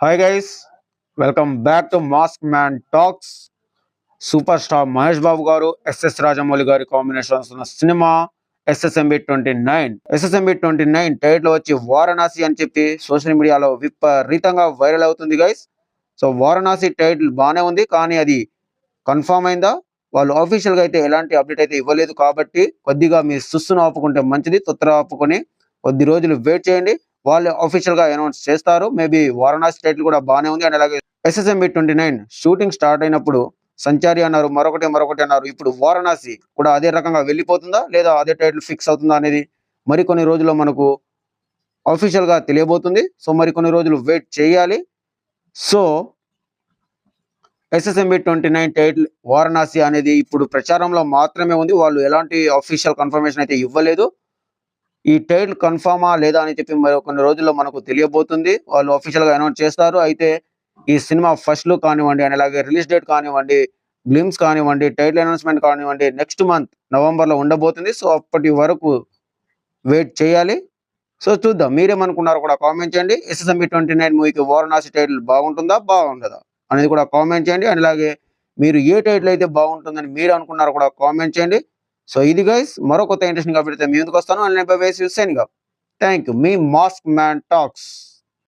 Hi guys welcome back to mask man talks super star Mahesh Babu garu SS Rajamouli గారి combination వస్తున్న cinema SSMB twenty nine SSMB twenty nine title వచ్చి వారణాసి అని చెప్పి social మీడియాలో విపరీతంగా viral అవుతుంది guys so Varanasi title బాగానే ఉంది కానీ అది కన్ఫర్మ్ అయిందా? వాళ్ళు ఆఫీషియల్గా అయితే ఎలాంటి అప్డేట్ అయితే ఇవ్వలేదు కాబట్టి కొద్దిగా మీ సుస్సును ఆపుకుంటే మంచిది తొత్తర ఆపుకొని కొద్ది రోజులు వెయిట్ చేయండి. వాళ్ళు అఫీషియల్గా అనౌన్స్ చేస్తారు. మేబీ వారణాసి టైటిల్ కూడా బాగానే ఉంది. అండ్ అలాగే SSMB twenty nine shooting start అయినప్పుడు సంచారి అన్నారు మరొకటి మరొకటి అన్నారు. ఇప్పుడు వారణాసి కూడా అదే రకంగా వెళ్ళిపోతుందా? లేదా అదే టైటిల్ ఫిక్స్ అవుతుందా అనేది మరికొన్ని రోజుల్లో మనకు అఫీషియల్గా తెలియబోతుంది. సో మరికొన్ని రోజులు వెయిట్ చేయాలి. So SSMB twenty nine title Varanasi అనేది ఇప్పుడు ప్రచారంలో మాత్రమే ఉంది. వాళ్ళు ఎలాంటి అఫీషియల్ కన్ఫర్మేషన్ అయితే ఇవ్వలేదు. ఈ ట్రైన్ కన్ఫర్మా లేదా అని చెప్పి మరి కొన్ని రోజుల్లో మనకు తెలియబోతుంది. వాళ్ళు అఫీషియల్గా అనౌన్స్ చేస్తారు. అయితే ఈ సినిమా ఫస్ట్ లుక్ కానివ్వండి అండ్ అలాగే రిలీజ్ డేట్ కానివ్వండి గ్లిమ్స్ కానివ్వండి టైటిల్ అనౌన్స్మెంట్ కానివ్వండి నెక్స్ట్ మంత్ నవంబర్లో ఉండబోతుంది. సో అప్పటి వరకు వెయిట్ చేయాలి. సో చూద్దాం. మీరేమనుకున్నారో కూడా కామెంట్ చేయండి. ఎస్ఎస్ఎంబి ట్వంటీ నైన్ మూవీకి వారణాసి టైటిల్ బాగుంటుందా? బాగుండదా? అనేది కూడా కామెంట్ చేయండి. అండ్ అలాగే మీరు ఏ టైటిల్ అయితే బాగుంటుందని మీరు అనుకున్నారో కూడా కామెంట్ చేయండి. సో ఇది గైస్ మరో కొత్త ఇంట్రెస్టింగ్ అప్డేట్ మీ ముందుకు వస్తాను. అండ్ వేసి సైనింగ్ థ్యాంక్ యూ మీ మాస్క్ మ్యాన్ టాక్స్.